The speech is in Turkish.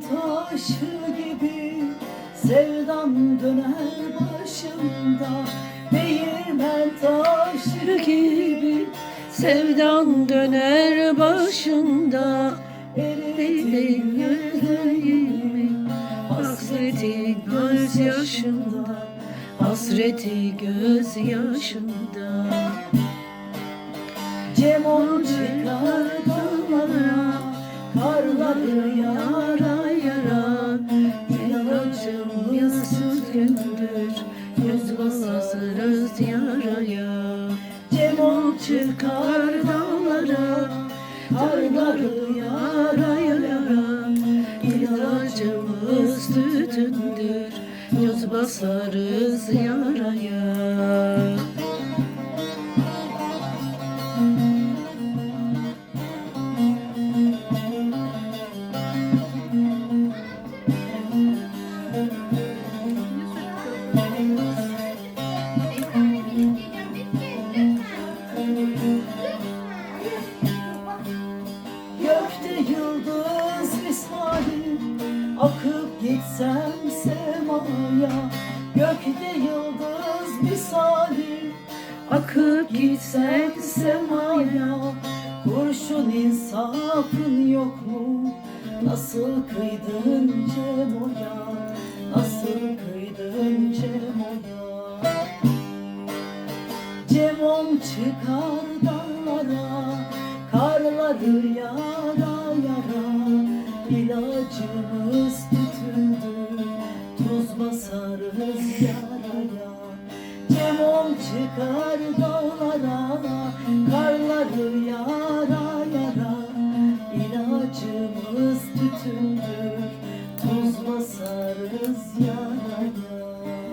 Taşı gibi sevdam döner başımda. Değirmen taşı gibi Sevdan döner başında eridin yüreğimi Hasreti gözyaşında Hasreti gözyaşında Cemon çıkar dağlara Karları yara gündür. Yüz basarız yaraya. Cemon Çıkar dağlara. Karları yara yara. İlacımız tütündür. Yüz basarız yaraya Akıp gitsem semaya Gökte yıldız misali. Akıp Gitsem semaya Kurşun insafın yok mu? Nasıl kıydın Cemo'ya Nasıl kıydın Cemo'ya? Cemom çıkar dağlara Karları yara yara İlacımız tütündür Tuz basarız yaraya Cemom çıkar dağlara. Karları yara yara. İlacımız tütündür Tuz basarız yaraya